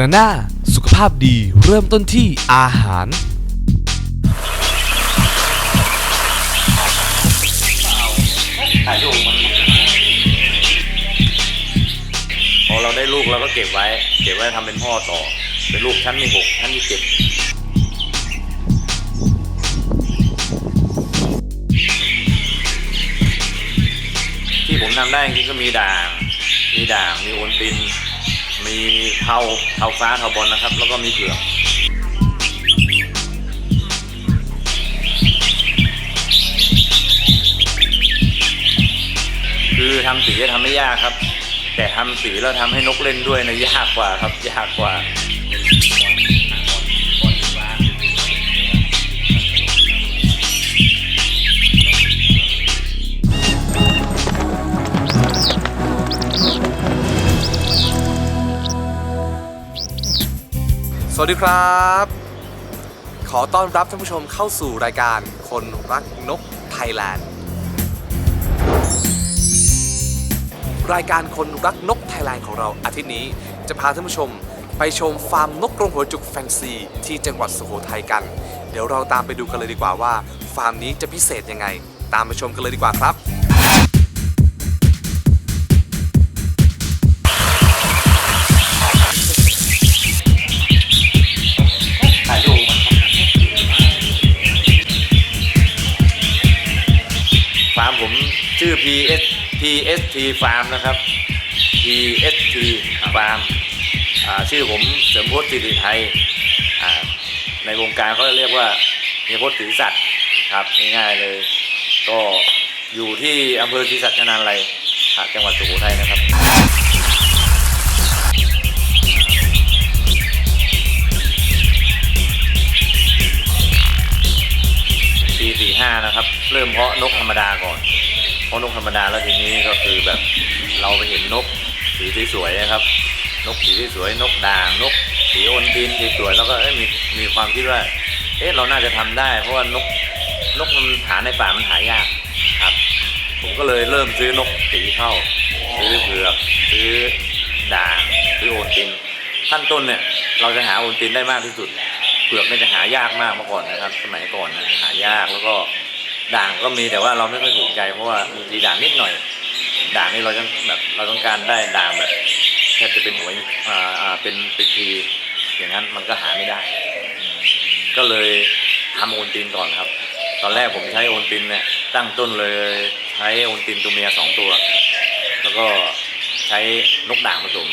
นาน่าสุขภาพดีเริ่มต้นที่อาหาร พอเราได้ลูกเราก็เก็บไว้ เก็บไว้ทำเป็นพ่อต่อ เป็นลูกชั้นที่หกชั้นที่เจ็ดที่ผมทำได้จริงๆก็มีด่าง มีด่าง มีโอนติน มีเทาเทาฟ้าเทาบอลนะครับ แล้วก็มีเผือกคือทำสีทำไม่ยากครับ แต่ทำสีแล้วทำให้นกเล่นด้วยนะยากกว่าครับยากกว่า สวัสดีครับ ขอต้อนรับท่านผู้ชมเข้าสู่รายการคนรักนกไทยแลนด์ รายการคนรักนกไทยแลนด์ของเราอาทิตย์นี้จะพาท่านผู้ชมไปชมฟาร์มนกกรงหัวจุกแฟนซี ที่จังหวัดสุโขทัยกัน เดี๋ยวเราตามไปดูกันเลยดีกว่าว่า ฟาร์มนี้จะพิเศษยังไง ตามไปชมกันเลยดีกว่าครับ ชื่อ PS PST Farm นะครับ PST Farm ชื่อผมเสริมพจน์สิริไทย ในวงการเขาเรียกว่าเฮียพจน์ศรีสัตว์ครับง่ายๆเลย ก็อยู่ที่อำเภอศรีสัชนาลัยจังหวัดสุโขทัยนะครับปีสี่ห้านะครับ เริ่มเพาะนกธรรมดาก่อน เพราะนกธรรมดาแล้วทีนี้ก็คือแบบเราไปเห็นนกสีสวยๆนะครับ นกสีสวยนกด่างนกสีโอนตินสวยๆแล้วก็มีมีความคิดว่าเอ๊ะเราน่าจะทำได้ เพราะว่านกนกมันหาในป่ามันหายากครับ ผมก็เลยเริ่มซื้อนกสีเข้าซื้อเผือกซื้อด่างซื้อโอนตินขั้นต้นเนี่ยเราจะหาโอนตินได้มากที่สุดเผือกเนี่ยจะหายากมากเมื่อก่อนนะครับ สมัยก่อนนะหายากแล้วก็ ด่างก็มีแต่ว่าเราไม่ค่อยถูกใจเพราะว่าบางทีด่างนิดหน่อย ด่างนี่เราจะแบบเราต้องการได้ด่างแบบแทบจะเป็นหัวอ่าอ่าเป็นเป็นทีอย่างนั้นมันก็หาไม่ได้ ก็เลยทำโอนตินก่อนครับ ตอนแรกผมใช้โอนตินเนี่ยตั้งต้นเลยใช้โอนตินตัวเมียสองตัว แล้วก็ใช้นกด่างผสม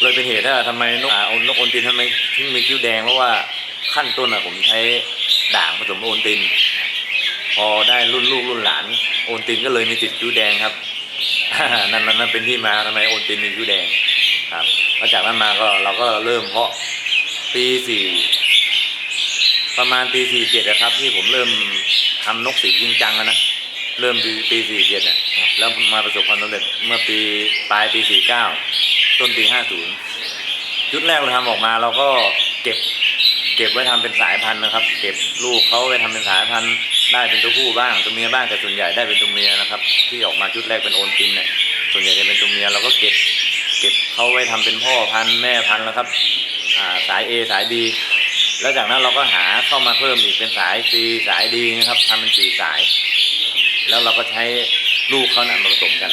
เลยเป็นเหตุว่าทำไมนกอ่าอนกโอนตินทำไมถึงมีคิ้วแดงเพราะว่าขั้นต้นอะผมใช้ด่างผสมโอนติน พอได้รุ่นลูกรุ่นหลาน โอนตินก็เลยมีติดคิ้วแดงครับนั่นนั่นเป็นที่มาทำไมโอนตินมีคิ้วแดงครับแล้วจากนั้นมาก็เราก็เริ่มเพาะปีสี่ประมาณปีสี่เจ็ดนะครับ ที่ผมเริ่มทำนกสีจริงจังอะนะเริ่มปีปีสี่เจ็ดเนี่ยแล้วมาประสบความสำเร็จเมื่อปีปลายปีสี่เก้าต้นปี50ชุดแรกเราทำออกมาเราก็เก็บ เก็บไว้ทำเป็นสายพันธุ์นะครับ เก็บลูกเขาไปทำเป็นสายพันธุ์ ได้เป็นตัวผู้บ้างตัวเมียบ้างแต่ส่วนใหญ่ได้เป็นตัวเมียนะครับ ที่ออกมาชุดแรกเป็นโอนตินเนี่ยส่วนใหญ่จะเป็นตัวเมียเราก็เก็บเก็บเขาไว้ทำเป็นพ่อพันธุ์แม่พันธุ์แล้วครับสาย A สาย B แล้วจากนั้นเราก็หาเข้ามาเพิ่มอีกเป็นสาย C สาย D นะครับทำเป็นสี่สาย แล้วเราก็ใช้ลูกเขานะมาผสมกัน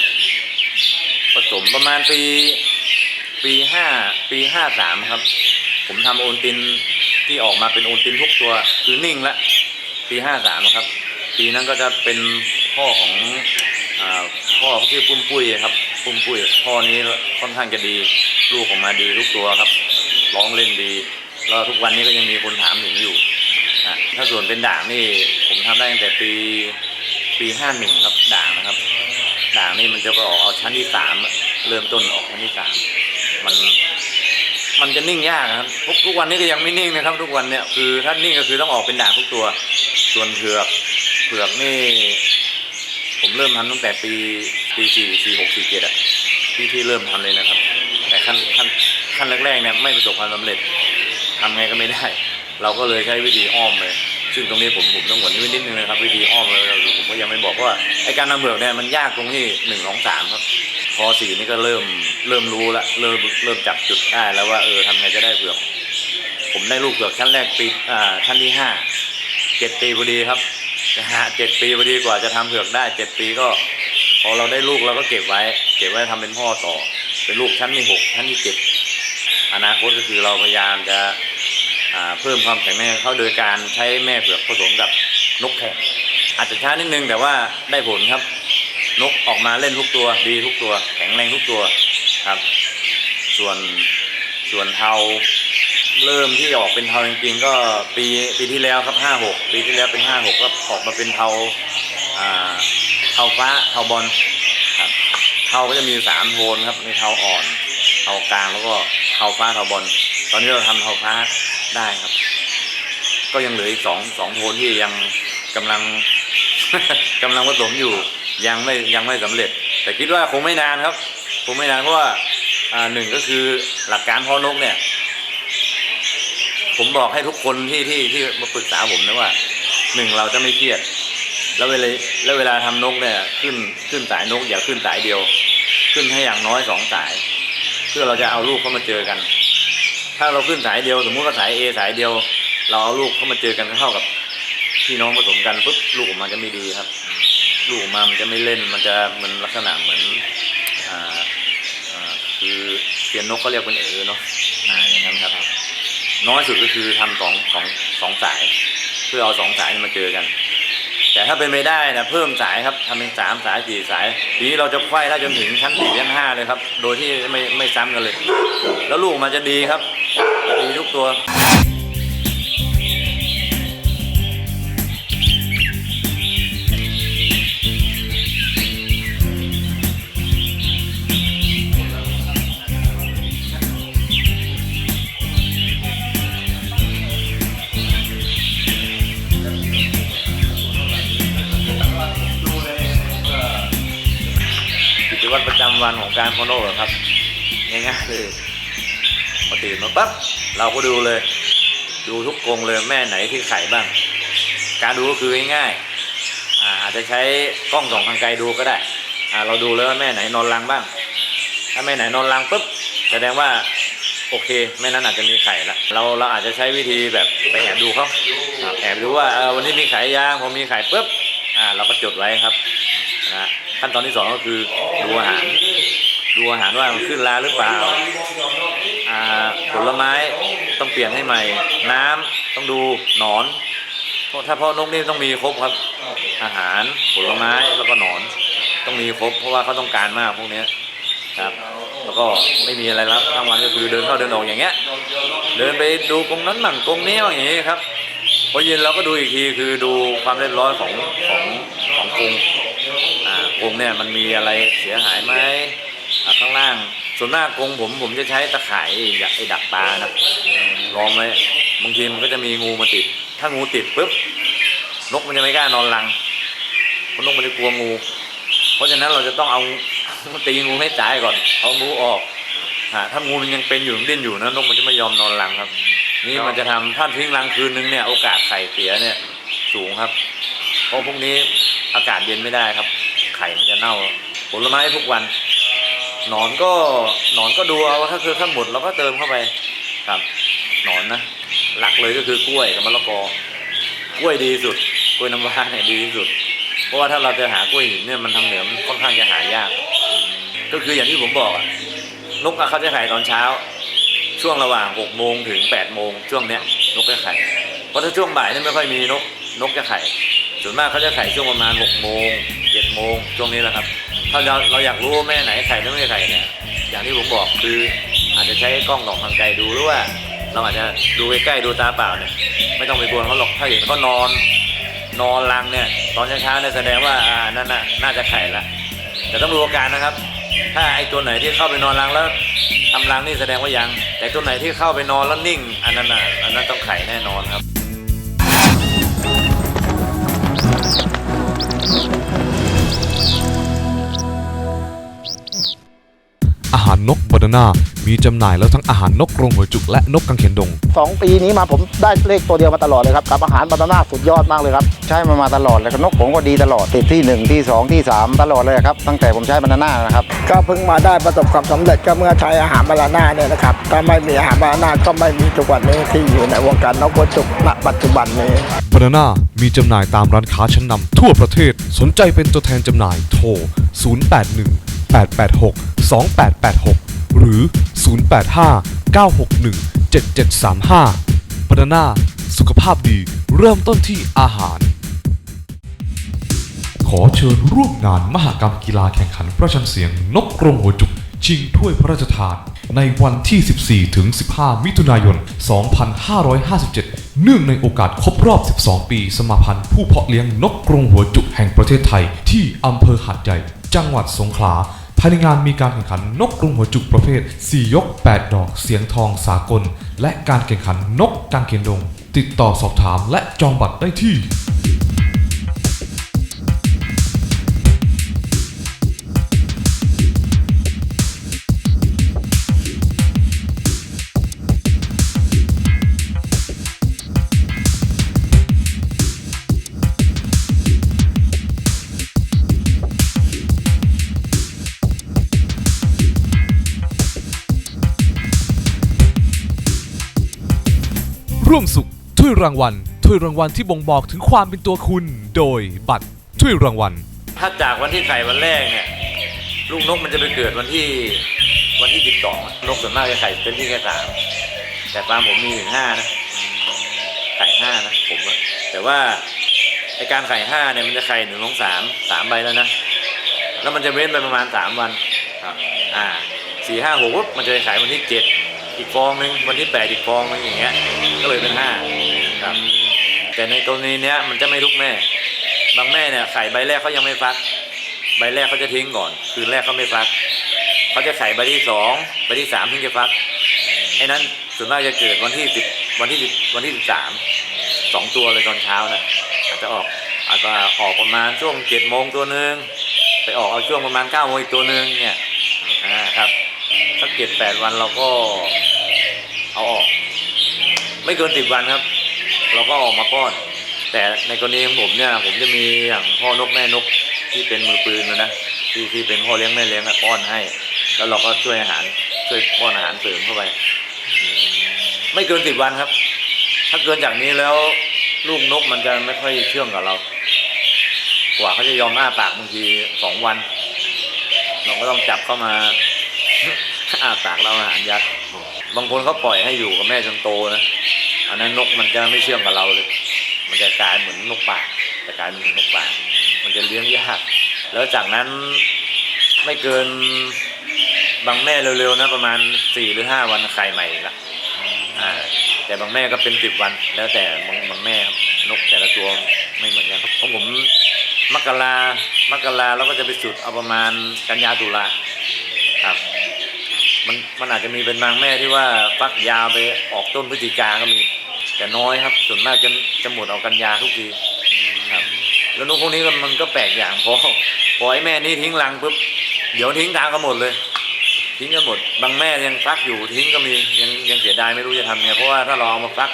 ผสมประมาณปีปีห้าปีห้าสามครับ ผมทำโอนตินที่ออกมาเป็นโอนตินทุกตัวคือนิ่งละ ปีห้าสามครับ ปีนั้นก็จะเป็นพ่อของอาพ่อเขาชื่อปุ้มปุ้ยครับปุ้มปุ้ยพ่อนี้ค่อนข้างจะดีลูกออกมาดีทุกตัวครับ ร้องเล่นดี แล้วทุกวันนี้ก็ยังมีคนถามถึงอยู่ถ้าส่วนเป็นด่างนี่ผมทำได้ตั้งแต่ปีปีห้าหนึ่งครับด่างนะครับ ด่างนี่มันจะก็ออกเอาชั้นที่สามเริ่มต้นออกชั้นที่สามมันมันจะนิ่งยากครับทุกทุกวันนี้ก็ยังไม่นิ่งนะครับ ทุกวันเนี่ยคือถ้านิ่งก็คือต้องออกเป็นด่างทุกตัว ส่วนเผือกเผือกนี่ ผมเริ่มทำตั้งแต่ปีปีสี่สี่หกสี่เจ็ดอะที่ที่เริ่มทำเลยนะครับ แต่ขั้นขั้นขั้นแรกๆเนี่ยไม่ประสบความสำเร็จทำไงก็ไม่ได้ เราก็เลยใช้วิธีอ้อมเลยซึ่งตรงนี้ผมผมต้องหวนนิดนิดนึงนะครับ วิธีอ้อมเลยผมก็ยังไม่บอกว่าไอการนำเผือกเนี่ยมันยากตรงที่หนึ่งสองสามครับ พอสี่นี่ก็เริ่มเริ่มรู้ละเริ่มเริ่มจับจุดได้แล้วว่าเออทำไงจะได้เผือก ผมได้ลูกเผือกชั้นแรกปีอ่าชั้นที่ห้า จ็ดปีพอดีครับนะฮะเจ็ดปีพอดีกว่าจะทำเผือกได้เจ็ดปีก็ พอเราได้ลูกเราก็เก็บไว้ เก็บไว้ทำเป็นพ่อต่อ เป็นลูกชั้นที่หกชั้นที่เจ็ดอนาคตก็คือเราพยายามจะเพิ่มความแข็งแรงให้เขาโดยการใช้แม่เผือกผสมกับนกแขกอาจจะช้านิดนึงแต่ว่าได้ผลครับ นกออกมาเล่นทุกตัวดีทุกตัว แข็งแรงทุกตัวครับ ส่วนส่วนเทา เริ่มที่ออกเป็นเทาจริงๆก็ปีปีที่แล้วครับห้าหกปีที่แล้วเป็นห้าหกก็ออกมาเป็นเทาอ่าเทาฟ้าเทาบอลครับเทาก็จะมีสามโทนครับมีเทาอ่อนเทากลางแล้วก็เทาฟ้าเทาบอลตอนนี้เราทำเทาฟ้าได้ครับ ก็ยังเหลืออีกสองสองโทนที่ยังกำลังกำลังผสมอยู่ยังไม่ยังไม่สำเร็จ แต่คิดว่าคงไม่นานครับคงไม่นานเพราะว่าอ่าหนึ่งก็คือหลักการพาะนกเนี่ย ผมบอกให้ทุกคนที่ที่ที่มาปรึกษาผมนะว่าหนึ่งเราจะไม่เครียด แล้วเวลาแล้วเวลาทำนกเนี่ย ขึ้นขึ้นสายนก อย่าขึ้นสายเดียว ขึ้นให้อย่างน้อยสองสาย เพื่อเราจะเอาลูกเข้ามาเจอกัน ถ้าเราขึ้นสายเดียว สมมุติว่าสาย A สายเดียว เราเอาลูกเข้ามาเจอกันเท่ากับพี่น้องผสมกันปุ๊บลูกออกมาจะไม่ดีครับ ลูกออกมามันจะไม่เล่นมันจะมันลักษณะเหมือนอ่าอ่าคือเซียนนกเขาเรียกเป็นเออเนาะอ่าอย่างนั้น น้อยสุดก็คือทำสองสองสองสาย เพื่อเอาสองสายมาเจอกัน แต่ถ้าเป็นไม่ได้นะเพิ่มสายครับทำเป็นสามสายสี่สาย ทีนี้เราจะไขว้ได้จนถึงชั้นสี่ชั้นห้าเลยครับ โดยที่ไม่ไม่ซ้ำกันเลย แล้วลูกมันจะดีครับ ดีทุกตัว โคโนครับง่ายๆเลยพอตื่นมาปั๊บเราก็ดูเลย ดูทุกกรงเลยแม่ไหนที่ไข่บ้าง การดูก็คือง่ายๆอาจจะใช้กล้องส่องทางไกลดูก็ได้เราดูเลยว่าแม่ไหนนอนรังบ้าง ถ้าแม่ไหนนอนรังปุ๊บแสดงว่าโอเคแม่นั้นอาจจะมีไข่ละเราเราอาจจะใช้วิธีแบบไปแอบดูเขาแอบดูว่าวันนี้มีไข่ยางพอมีไข่ปุ๊บอ่าเราก็จดไว้ครับนะขั้นตอนที่สองก็คือดูอาหาร ดูอาหารว่ามันขึ้นราหรือเปล่าอ่าผลไม้ต้องเปลี่ยนให้ใหม่ น้ำต้องดูหนอน ถ้าพาะนกนี่ต้องมีครบครับ อาหารผลไม้แล้วก็หนอน ต้องมีครบ เพราะว่าเขาต้องการมากพวกนี้ครับ แล้วก็ไม่มีอะไรแล้วทั้งวันก็คือเดินเข้าเดินออกอย่างเงี้ย เดินไปดูกรงนั้นหมั่งกรงนี้อย่างงี้ครับพอเย็นเราก็ดูอีกทีคือดูความเรียบร้อยของของของกรงอ่ากรงเนี่ยมันมีอะไรเสียหายไหม ล่าง ส่วนมากรงผมผมจะใช้ตะข่ายไอ้ไอ้ดักปลาครับล้อมไว้บางทีมันก็จะมีงูมาติด ถ้างูติดปุ๊บนกมันจะไม่กล้านอนรังเพราะนกมันจะกลัวงู เพราะฉะนั้นเราจะต้องเอาตีงูให้ตายก่อนเอางูออกถ้างูมันยังเป็นอยู่ยังดิ้นอยู่นะนกมันจะไม่ยอมนอนรังครับ นี่มันจะทำถ้าทิ้งรังคืนนึงเนี่ยโอกาสไข่เสียเนี่ยสูงครับ เพราะพวกนี้อากาศเย็นไม่ได้ครับ ไข่มันจะเน่าผลไม้ทุกวัน หนอนก็หนอนก็ดูเอาถ้าคือถ้าหมดเราก็เติมเข้าไปครับ หนอนนะ หลักเลยก็คือกล้วยกับมะละกอกล้วยดีสุดกล้วยน้ำว้าเนี่ยดีที่สุด เพราะว่าถ้าเราจะหากล้วยหินเนี่ยมันทาเหนือมันค่อนข้างจะหายาก ก็คืออย่างที่ผมบอกนกเขาจะไข่ตอนเช้า ช่วงระหว่าง6โมงถึง8โมงช่วงเนี้ยนกจะไข่เพราะถ้าช่วงบ่ายเนี่ยไม่ค่อยมีนกนกจะไข่ส่วนมากเขาจะไข่ช่วงประมาณ6โมง7โมงช่วงนี้แหละครับ ถ้าเราเราอยากรู้ว่าแม่ไหนไข่หรือไม่ไข่เนี่ยอย่างที่ผมบอกคืออาจจะใช้กล้องส่องทางไกลดูหรือว่า เราอาจจะดูใกล้ๆดูตาเปล่าเนี่ยไม่ต้องไปกลัวเขาหรอกถ้าเห็นเขานอน นอนรังเนี่ย ตอนเช้าๆเนี่ยแสดงว่าอ่านั่นน่ะน่าจะไข่ละแต่ต้องดูอาการนะครับ ถ้าไอ้ตัวไหนที่เข้าไปนอนรังแล้วทำรังนี่แสดงว่ายัง แต่ตัวไหนที่เข้าไปนอนแล้วนิ่ง อันนั้นน่ะอันนั้นต้องไข่แน่นอนครับ นกบานาน่ามีจำหน่ายแล้วทั้งอาหารนกกรงหัวจุกและนกกังเขนดง สองปีนี้มาผมได้เลขตัวเดียวมาตลอดเลยครับกับอาหารบานาน่าสุดยอดมากเลยครับใช้มามาตลอดเลยครับนกผมก็ดีตลอดติดที่1ที่2ที่3ตลอดเลยครับตั้งแต่ผมใช้บานาน่านะครับก็เพิ่งมาได้ประสบความสำเร็จก็เมื่อใช้อาหารบานาน่าเนี่ยนะครับถ้าไม่มีอาหารบานาน่าก็ไม่มีทุกวันนี้ที่อยู่ในวงการนกกระจุกณปัจจุบันนี้ บานาน่ามีจำหน่ายตามร้านค้าชั้นนำทั่วประเทศสนใจเป็นตัวแทนจำหน่ายโทร 081 886 2886 หรือ 085 961 7735บานาน่าสุขภาพดีเริ่มต้นที่อาหาร ขอเชิญร่วมงานมหกรรมกีฬาแข่งขันประชันเสียงนกกรงหัวจุก ชิงถ้วยพระราชทาน ในวันที่ 14 ถึง 15 มิถุนายน 2557 เนื่องในโอกาสครบรอบ 12 ปี สมาพันธ์ผู้เพาะเลี้ยงนกกรงหัวจุกแห่งประเทศไทย ที่อำเภอหัดใหญ่ จังหวัดสงขลา ภายในงานมีการแข่งขันนกกรงหัวจุกประเภท 4 ยก 8 ดอกเสียงทองสากล และการแข่งขันนกกางเขนดง ติดต่อสอบถามและจองบัตรได้ที่ ร่วมสุขถ้วยรางวัลถ้วยรางวัลที่บ่งบอกถึงความเป็นตัวคุณ โดยบัตรถ้วยรางวัล ถ้าจากวันที่ไข่วันแรกเนี่ยลูกนกมันจะไปเกิดวันที่วันที่สิบสองนกส่วนมากจะไข่เป็นที่แค่สามแต่ฟาร์มผมมีถึงห้านะไข่ห้านะผมอะแต่ว่าไอการไข่ห้าเนี่ยมันจะไข่หนึ่งของสามสามใบแล้วนะแล้วมันจะเว้นไปประมาณสามวันครับอ่าสี่ห้าหกปุ๊บมันจะไข่วันที่เจ็ด อีกฟองหนึ่งวันที่แปดอีกฟองหนึงอย่างเงี้ยก็เลยเป็นห้าครับ แต่ในกรณีเนี้ยมันจะไม่ทุกแม่ บางแม่เนี่ยไข่ใบแรกเขายังไม่ฟัก ใบแรกเขาจะทิ้งก่อน คืนแรกเขาไม่ฟักเขาจะไข่ใบที่สองใบที่สามถึงจะฟักไอ้นั้นส่วนมากจะเกิดวันที่สิบวันที่สิบวันที่สิบสามสองตัวเลยตอนเช้านะอาจจะออกอาจจะออกประมาณช่วงเจ็ดโมงตัวหนึ่งไปออกเอาช่วงประมาณเก้าโมงอีกตัวหนึ่งเนี่ยอ่าครับสักเจ็ดแปดวันเราก็ เอาออก ไม่เกินสิบวันครับ เราก็ออกมาป้อน แต่ในกรณีของผมเนี่ย ผมจะมีอย่างพ่อนกแม่นกที่เป็นมือปืนนะนะที่ที่เป็นพ่อเลี้ยงแม่เลี้ยงอะป้อนให้ แล้วเราก็ช่วยอาหารช่วยป้อนอาหารเสริมเข้าไป ไม่เกินสิบวันครับ ถ้าเกินจากนี้แล้วลูกนกมันจะไม่ค่อยเชื่องกับเรา กว่าเขาจะยอมอ้าปากบางทีสองวัน เราก็ต้องจับเข้ามาอ้าปากเราอาหารยัด บางคนเขาปล่อยให้อยู่กับแม่จนโตนะอันนั้นนกมันจะไม่เชื่องกับเราเลย มันจะกลายเหมือนนกป่าจะกลายเหมือนนกป่ามันจะเลี้ยงยากแล้วจากนั้นไม่เกินบางแม่เร็วๆนะประมาณสี่หรือห้าวันไข่ใหม่ละอ่าแต่บางแม่ก็เป็นสิบวัน แล้วแต่บางบางแม่นกแต่ละตัวไม่เหมือนกันของผมมกรามกราแล้วก็จะไปสุดเอาประมาณกันยาตุลา มันมันอาจจะมีเป็นบางแม่ที่ว่าฟักยาวไปออกต้นพฤศจิกาก็มี แต่น้อยครับส่วนมากจะจะหมดเอากันยาทุกทีครับแล้วนกพวกนี้มันก็แปลกอย่างพอพอไอ้แม่นี่ทิ้งรังปุ๊บเดี๋ยวทิ้งทางกันหมดเลย ทิ้งกันหมดบางแม่ยังฟักอยู่ทิ้งก็มียังยังเสียดายไม่รู้จะทำไงเพราะว่าถ้าเราเอามาฟัก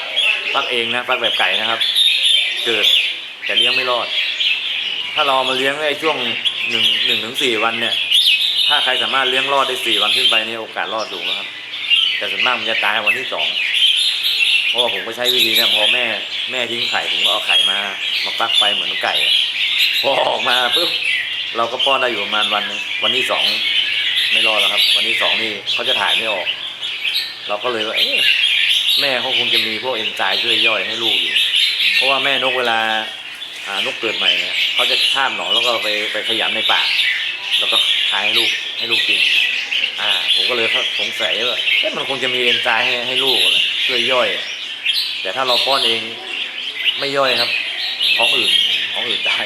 ฟักเองนะฟักแบบไก่นะครับ เกิดแต่เลี้ยงไม่รอด ถ้าเราเอมาเลี้ยงไอ้ช่วงหนึ่งหนึ่งถึงสี่วันเนี่ย ถ้าใครสามารถเลี้ยงรอดได้สี่วันขึ้นไปนี่โอกาสรอดสูงนะครับ แต่ส่วนมากมันจะตายวันที่สองเพราะว่าผมก็ใช้วิธีเนี่ยพอแม่แม่ทิ้งไข่ผมก็เอาไข่มามาฟักไปเหมือนไก่พอออกมาปุ๊บเราก็ป้อนได้อยู่ประมาณวันนึงวันที่สองไม่รอดแล้วครับ วันที่สองนี่เขาจะถ่ายไม่ออก เราก็เลยว่าเอ๊ะแม่เขาคงจะมีพวกเอนไซม์ช่วยย่อยให้ลูกอยู่ เพราะว่าแม่นกเวลานกเกิดใหม่เนี่ยเขาจะข้ามหนอนแล้วก็ไปไปขยำในปากแล้วก็ ทายให้ลูกให้ลูกกินอ่า ผมก็เลยสงสัยว่าเอ๊ะมันคงจะมีเอนไซม์ให้ให้ลูกแหละช่วยย่อย แต่ถ้าเราป้อนเองไม่ย่อยครับท้องอืดท้องอื่นได้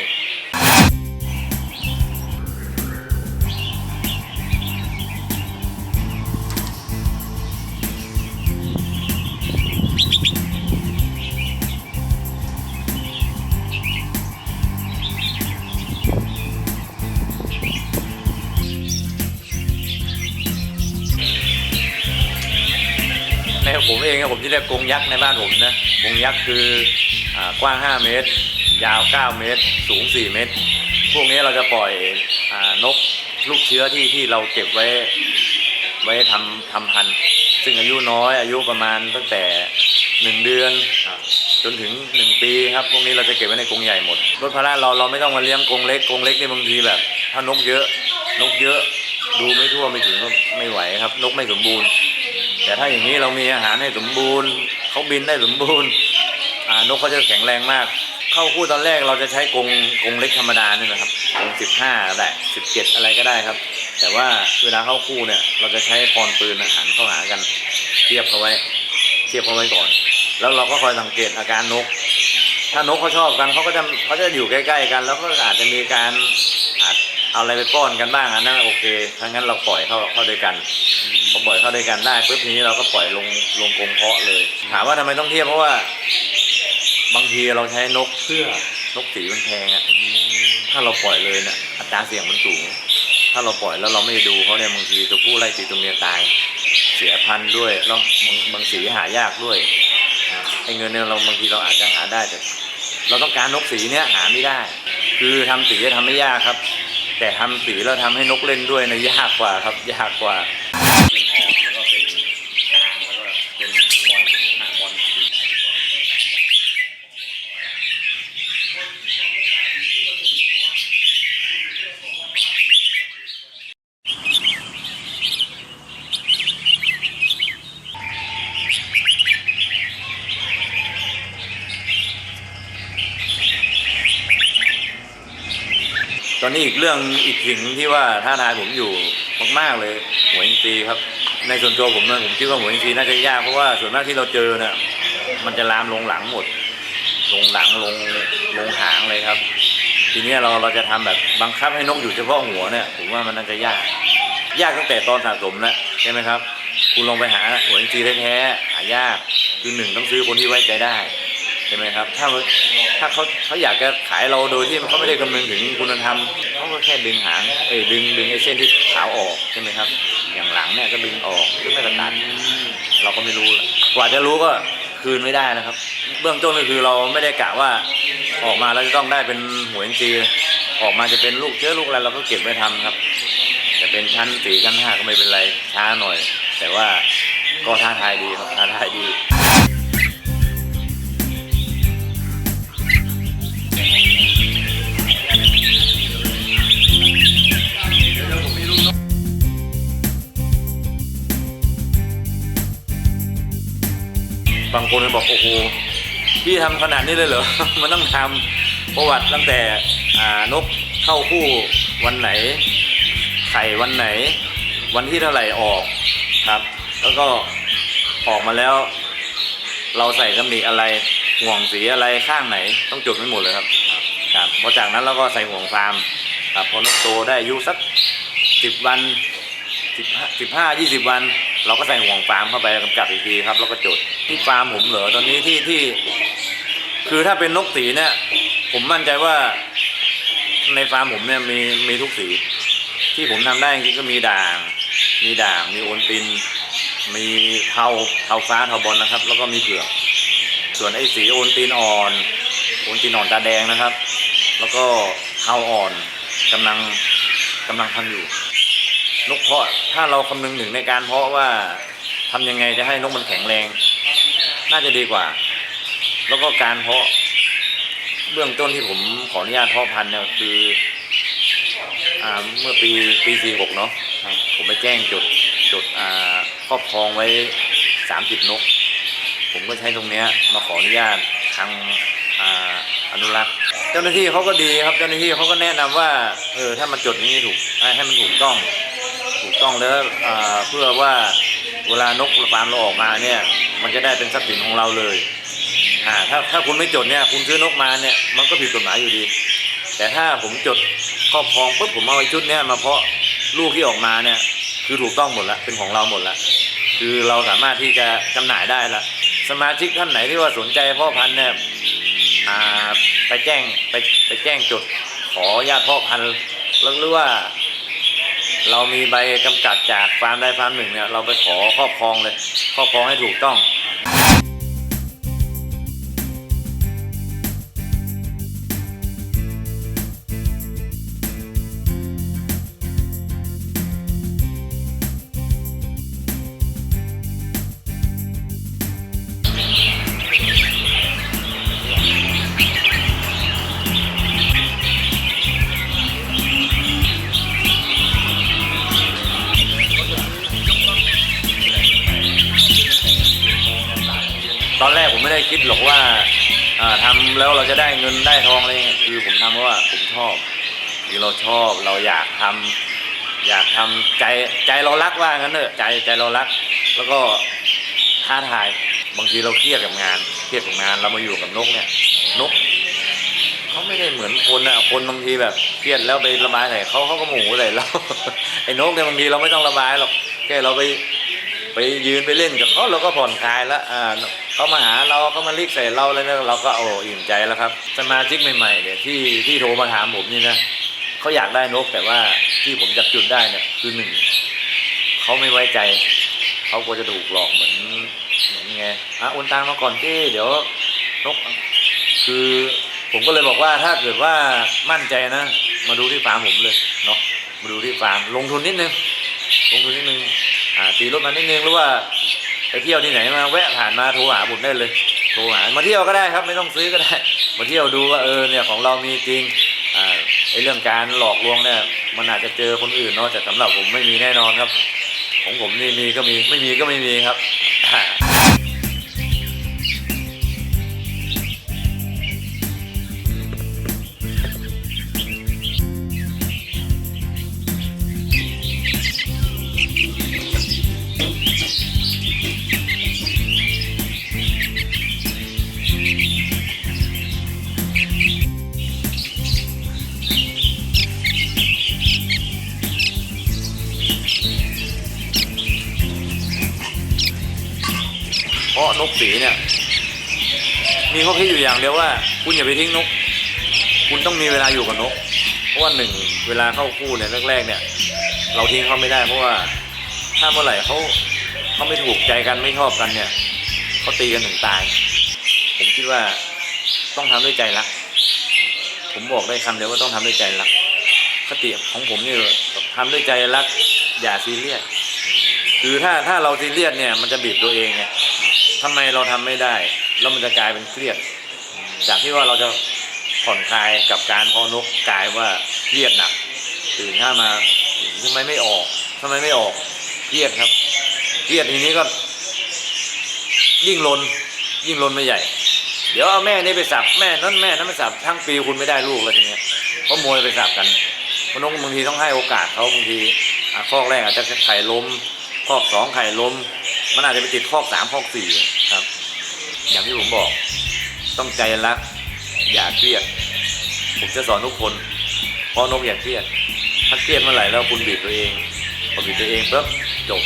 ผมเองอะผมที่เรียกกงยักษ์ในบ้านผมนะกงยักษ์คืออกว้าง 5 เมตร ยาว 9 เมตร สูง 4 เมตร พวกนี้เราจะปล่อยอนกลูกเชื้อที่ที่เราเก็บไว้ ไว้ทำทำพันธุ์ซึ่งอายุน้อยอายุประมาณตั้งแต่ 1 เดือนจนถึง 1 ปีครับ พวกนี้เราจะเก็บไว้ในกรงใหญ่หมดลดภาระเราเราไม่ต้องมาเลี้ยงกรงเล็กกรงเล็กนี่บางทีแบบ ถ้านกเยอะนกเยอะดูไม่ทั่วไม่ถึงก็ไม่ไหวครับ นกไม่สมบูรณ์ แต่ถ้าอย่างนี้เรามีอาหารให้สมบูรณ์เขาบินได้สมบูรณ์นกเขาจะแข็งแรงมาก เข้าคู่ตอนแรกเราจะใช้กรงกรงเล็กธรรมดานี่นะครับกรงสิบห้าก็ได้สิบเจ็ดอะไรก็ได้ครับ แต่ว่าเวลาเข้าคู่เนี่ย เราจะใช้คอนปืนหันเข้าหากัน เทียบเขาไว้ เทียบเขาไว้ก่อน แล้วเราก็คอยสังเกตอาการนก ถ้านกเขาชอบกันเขาก็จะเขาจะอยู่ใกล้ ๆ กัน แล้วก็อาจจะมีการอาจเอาอะไรไปป้อนกันบ้างอันนั้นโอเคถ้างั้นเราปล่อยเข้าเข้าด้วยกัน พอปล่อยเข้าด้วยกันได้ปุ๊บทีนี้เราก็ปล่อยลงลงกรงเพาะเลย ถามว่าทำไมต้องเทียบเพราะว่า บางทีเราใช้นกเพื่อนกสีมันแพงอะถ้าเราปล่อยเลยเนี่ยอัตราเสี่ยงมันสูง ถ้าเราปล่อยแล้วเราไม่ดูเขาเนี่ยบางทีตัวผู้ไล่ตีตัวเมียตาย เสียพันธุ์ด้วยแล้วบางบางสีหายากด้วยไอ้เงินเนี่ยเราบางทีเราอาจจะหาได้แต่เราต้องการนกสีเนี่ยหาไม่ได้ คือทำสีทำไม่ยากครับ แต่ทำสีแล้วทำให้นกเล่นด้วยเนี่ยยากกว่าครับยากกว่าเป็นออกแล้วก็เป็นกลางแล้วก็เป็นบอลหาบอล ตอนนี้อีกเรื่องอีกสิ่งที่ว่าท้าทายผมอยู่มากๆเลยหัวอินทรีครับ ในส่วนตัวผมนะผมคิดว่าหัวอินทรีน่าจะยากเพราะว่าส่วนมากที่เราเจอเนี่ยมันจะลามลงหลังหมด ลงหลังลงลงหางเลยครับ ทีนี้เราเราจะทำแบบบังคับให้นกอยู่เฉพาะหัวเนี่ยผมว่ามันน่าจะยาก ยากตั้งแต่ตอนสะสมแล้วใช่ไหมครับ คุณลองไปหาหัวอินทรีแท้ๆหายากคือหนึ่งต้องซื้อคนที่ไว้ใจได้ใช่ไหมครับ ถ้า ถ้าเขาเขาอยากจะขายเราโดยที่เขาไม่ได้คำนึงถึงคุณธรรมเขาก็แค่ดึงหางเอ้ยดึงดึงไอ้เส้นที่ขาวออกใช่ไหมครับ อย่างหลังเนี่ยก็ดึงออกหรือไม่ก็ตัดเราก็ไม่รู้กว่าจะรู้ก็คืนไม่ได้นะครับ เบื้องต้นก็คือเราไม่ได้กะว่าออกมาแล้วจะต้องได้เป็นหัวอินทรีออกมาจะเป็นลูกเชื้อลูกอะไรเราก็เก็บไว้ทำครับจะเป็นชั้นสี่ชั้นห้าก็ไม่เป็นไรช้าหน่อย แต่ว่าก็ท้าทายดีครับท้าทายดี บางคนบอกโอ้โหพี่ทำขนาดนี้เลยเหรอ มันต้องทำประวัติตั้งแต่นกเข้าคู่วันไหน ไข่วันไหน วันที่เท่าไหร่ออกครับ แล้วก็ออกมาแล้ว เราใส่กำหนิอะไรห่วงสีอะไรข้างไหน ต้องจดไม่หมดเลยครับ ครับพอจากนั้นเราก็ใส่ห่วงฟาร์มครับพอนกโตได้อายุสักสิบวันสิบห้ายี่สิบวัน เราก็ใส่ห่วงฟาร์มเข้าไปกำกับอีกทีครับ แล้วก็จุดที่ฟาร์มผมเหรอตอนนี้ที่ที่ คือถ้าเป็นนกสีเนี่ย ผมมั่นใจว่าในฟาร์มผมเนี่ยมีมีทุกสี ที่ผมทำได้จริงก็มีด่าง มีด่าง มีโอนติน มีเทาเทาฟ้าเทาบอลนะครับ แล้วก็มีเผือก ส่วนไอ้สีโอนตินอ่อนโอนตินอ่อนตาแดงนะครับ แล้วก็เทาอ่อนกำลังกำลังทำอยู่ นกเพาะถ้าเราคำนึงถึงในการเพาะว่าทำยังไงจะให้นกมันแข็งแรง น่าจะดีกว่า แล้วก็การเพาะเบื้องต้นที่ผมขออนุญาตเพาะพันธุ์เนี่ยคืออ่าเมื่อปีปีสี่หกเนาะผมไปแจ้งจดจดอ่าครอบครองไว้สามสิบนก ผมก็ใช้ตรงเนี้ยมาขออนุญาตทางอ่าอนุรักษ์เจ้าหน้าที่เขาก็ดีครับเจ้าหน้าที่เขาก็แนะนำว่าเออถ้ามันจดอย่างนี้ถูกให้มันถูกต้อง ถูกต้องแล้วเพื่อว่าเวลานกฟาร์มเราออกมาเนี่ย มันจะได้เป็นทรัพย์สินของเราเลยอ่าถ้าถ้าคุณไม่จดเนี่ยคุณซื้อนกมาเนี่ยมันก็ผิดกฎหมายอยู่ดี แต่ถ้าผมจดครอบครองปุ๊บผมเอาไอ้ชุดเนี้ยมาเพาะลูกที่ออกมาเนี่ยคือถูกต้องหมดละเป็นของเราหมดละคือเราสามารถที่จะจำหน่ายได้ละสมาชิกท่านไหนที่ว่าสนใจพ่อพันธุ์เนี่ยอ่าไปแจ้งไปไปแจ้งจดขอญาตพ่อพันธุ์หรือว่า เรามีใบกำกับจากฟาร์มใดฟาร์มหนึ่งเนี่ยเราไปขอครอบครองเลย ครอบครองให้ถูกต้องาทำแล้วเราจะได้เงินได้ทองอะไรเงี้ยคือผมทำเพราะว่าผมชอบคือเราชอบเราอยากทำอยากทำใจใจเรารักว่างั้นเถอะใจใจเรารัก แล้วก็ท้าทายบางทีเราเครียดกับงานเครียดกับงานเรามาอยู่กับนกเนี่ยนกเขาไม่ได้เหมือนคนอะคนบางทีแบบเครียดแล้วไประบายใส่เขาเขาก็โมโหใส่เราไอ้นกเนี่ยบางทีเราไม่ต้องระบายหรอกแค่เราไปไปยืนไปเล่นกับเขาเราก็ผ่อนคลายแล้วอ่า เขามาหาเราเขามาลิกใส่เราแล้วเนี่ยเราก็โอ้อิ่มใจแล้วครับ สมาชิกใหม่ๆเนี่ยที่ที่โทรมาถามผมนี่นะเขาอยากได้นกแต่ว่าที่ผมจับจุดได้เนี่ยคือหนึ่งเขาไม่ไว้ใจเขากลัวจะถูกหลอกเหมือนเหมือนไงอะโอนตังมาก่อนที่เดี๋ยวนกคือผมก็เลยบอกว่าถ้าเกิดว่ามั่นใจนะ มาดูที่ฟาร์มผมเลยเนาะมาดูที่ฟาร์มลงทุนนิดนึงลงทุนนิดนึงอ่าตีรถมานิดนึงหรือว่า ไปเที่ยวที่ไหนมาแวะผ่านมาโทรหาบุญได้เลยโทรหามาเที่ยวก็ได้ครับไม่ต้องซื้อก็ได้ มาเที่ยวดูว่าเออเนี่ยของเรามีจริงอ่าไอเรื่องการหลอกลวงเนี่ยมันอาจจะเจอคนอื่นเนาะแต่สำหรับผมไม่มีแน่นอนครับ ของผมนี่มีก็มีไม่มีก็ไม่มีครับ นกสีเนี่ย มีข้อคิดอยู่อย่างเดียวว่า คุณอย่าไปทิ้งนก คุณต้องมีเวลาอยู่กับนก เพราะว่าหนึ่งเวลาเข้าคู่เนี่ยแรกๆเนี่ย เราทิ้งเขาไม่ได้เพราะว่าถ้าเมื่อไหร่เขาเขาไม่ถูกใจกันไม่ชอบกันเนี่ยเขาตีกันถึงตาย ผมคิดว่าต้องทำด้วยใจรักผมบอกได้คำเดียวว่าต้องทำด้วยใจรักคติของผมนี่ทำด้วยใจรักอย่าซีเรียสคือถ้าถ้าเราซีเรียสเนี่ยมันจะบีบตัวเองไง ทำไมเราทำไม่ได้ แล้วมันจะกลายเป็นเครียด จากที่ว่าเราจะผ่อนคลายกับการพานกกลายว่าเครียดหนักตื่นข้ามาทำไมไม่ออกทำไมไม่ออกเครียดครับเครียดทีนี้ก็ ยิ่งลน ยิ่งลนไม่ใหญ่ เดี๋ยวเอาแม่นี่ไปสับแม่นั้นแม่นั้นไปสับทั้งปีคุณไม่ได้ลูกแล้วทีเนี้ยเพราะมวยไปสับกันพนกบางทีต้องให้โอกาสเขาบางทีข้อแรกอาจจะไข่ล้มข้อสองไข่ล้ม มันอาจจะไปติดข้อสามข้อสี่ อย่างที่ผมบอก ต้องใจรัก อย่าเครียด ผมจะสอนทุกคนเพราะนกอย่าเครียด ถ้าเครียดเมื่อไหร่แล้วคุณบีบตัวเองพอบีบตัวเองปุ๊บจบ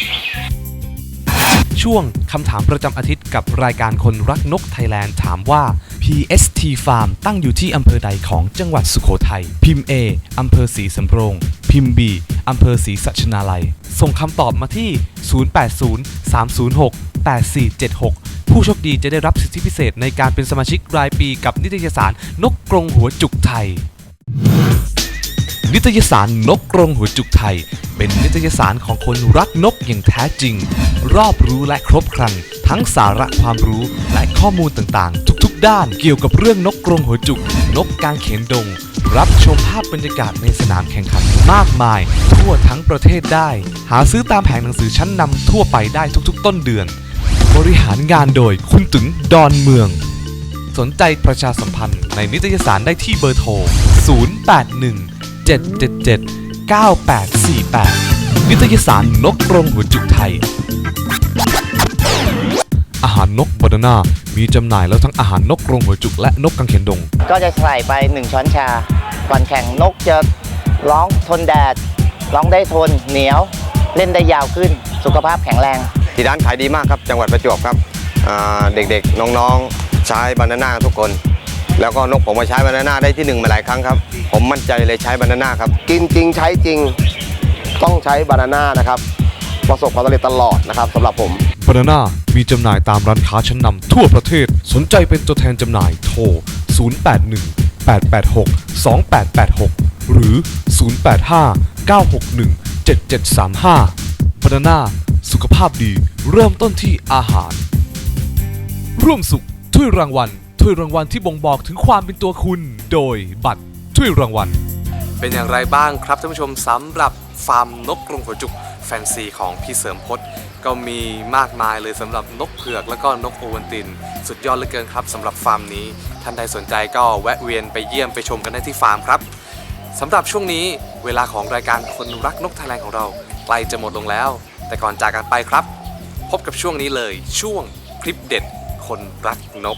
ช่วงคำถามประจำอาทิตย์กับรายการคนรักนกไทยแลนด์ถามว่า PST Farm ตั้งอยู่ที่อำเภอใดของจังหวัดสุโขทัย พิมพ์ A อำเภอศรีสำโรง พิมพ์ B อำเภอศรีสัชนาลัย ส่งคำตอบมาที่ 0803068476 ผู้โชคดีจะได้รับสิทธิพิเศษในการเป็นสมาชิกรายปีกับนิตยสารนกกรงหัวจุกไทย นิตยสารนกกรงหัวจุกไทย เป็นนิตยสารของคนรักนกอย่างแท้จริง รอบรู้และครบครัน ทั้งสาระความรู้และข้อมูลต่างๆ ทุกๆ ด้านเกี่ยวกับเรื่องนกกรงหัวจุก นกกางเขนดง รับชมภาพบรรยากาศในสนามแข่งขันมากมาย ทั่วทั้งประเทศได้ หาซื้อตามแผงหนังสือชั้นนำทั่วไปได้ทุกๆ ต้นเดือน บริหารงานโดยคุณตึงดอนเมือง สนใจประชาสัมพันธ์ในนิตยสารได้ที่เบอร์โทร 081 777 9848 นิตยสารนกกรงหัวจุกไทย อาหารนกบานาน่ามีจำหน่ายแล้วทั้งอาหารนกกรงหัวจุกและนกกังเขนดง ก็จะใส่ไป 1 ช้อนชา ก่อนแข่งนกจะร้องทนแดด ร้องได้ทนเหนียว เล่นได้ยาวขึ้น สุขภาพแข็งแรง ที่ร้านขายดีมากครับ จังหวัดประจวบครับอ่าเด็กๆน้องๆใช้บานาน่าทุกคน แล้วก็นกผมมาใช้บานาน่าได้ที่หนึ่งมาหลายครั้งครับ ผมมั่นใจเลยใช้บานาน่าครับ กินจริงใช้จริงต้องใช้บานาน่านะครับประสบความสำเร็จตลอดนะครับสำหรับผมบานาน่ามีจำหน่ายตามร้านค้าชั้นนำทั่วประเทศสนใจเป็นตัวแทนจำหน่ายโทร 081 886 2886 หรือ 085 961 7735บานาน่า สุขภาพดีเริ่มต้นที่อาหาร ร่วมสุขถ้วยรางวัลถ้วยรางวัลที่บ่งบอกถึงความเป็นตัวคุณ โดยบัตรถ้วยรางวัล เป็นอย่างไรบ้างครับท่านผู้ชมสำหรับฟาร์มนกกรงหัวจุกแฟนซีของพี่เสริมพศก็มีมากมายเลยสำหรับนกเผือกแล้วก็นกโอวันติน สุดยอดเหลือเกินครับสำหรับฟาร์มนี้ ท่านใดสนใจก็แวะเวียนไปเยี่ยมไปชมกันได้ที่ฟาร์มครับสำหรับช่วงนี้เวลาของรายการคนรักนกไทยแลนด์ของเราใกล้จะหมดลงแล้ว แต่ก่อนจากกันไปครับ พบกับช่วงนี้เลยช่วงคลิปเด็ดคนรักนก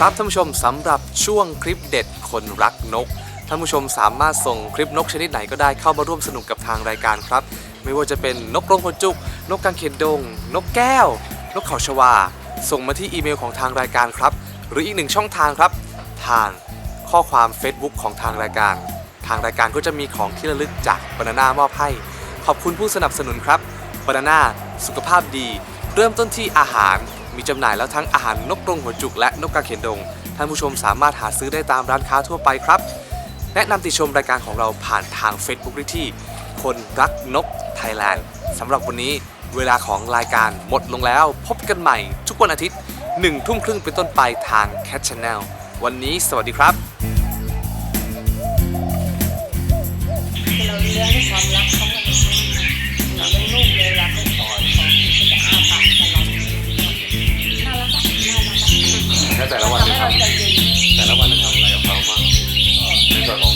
ครับท่านผู้ชมสำหรับช่วงคลิปเด็ดคนรักนกท่านผู้ชมสามารถส่งคลิปนกชนิดไหนก็ได้เข้ามาร่วมสนุกกับทางรายการครับ ไม่ว่าจะเป็นนกกรงหัวจุก นกกางเขนดง นกแก้ว นกเขาชวา ส่งมาที่อีเมลของทางรายการครับ หรืออีกหนึ่งช่องทางครับทางข้อความ Facebook ของทางรายการ ทางรายการก็จะมีของที่ระลึกจากบานาน่ามอบให้ ขอบคุณผู้สนับสนุนครับบานาน่าสุขภาพดี เริ่มต้นที่อาหาร มีจำหน่ายแล้วทั้งอาหารนกกรงหัวจุกและนกกระเขนดง ท่านผู้ชมสามารถหาซื้อได้ตามร้านค้าทั่วไปครับ แนะนำติชมรายการของเราผ่านทาง Facebook ได้ที่ คนรักนกไทยแลนด์สำหรับวันนี้เวลาของรายการหมดลงแล้ว พบกันใหม่ ทุกวันอาทิตย์1ทุ่มครึ่งเป็นต้นไปทาง Cat Channel วันนี้สวัสดีครับ เราเลี้ยงความรักขามั แต่ละวันจะทำแต่ละวันจะทำอะไรกับเขาบ้างในส่วนของ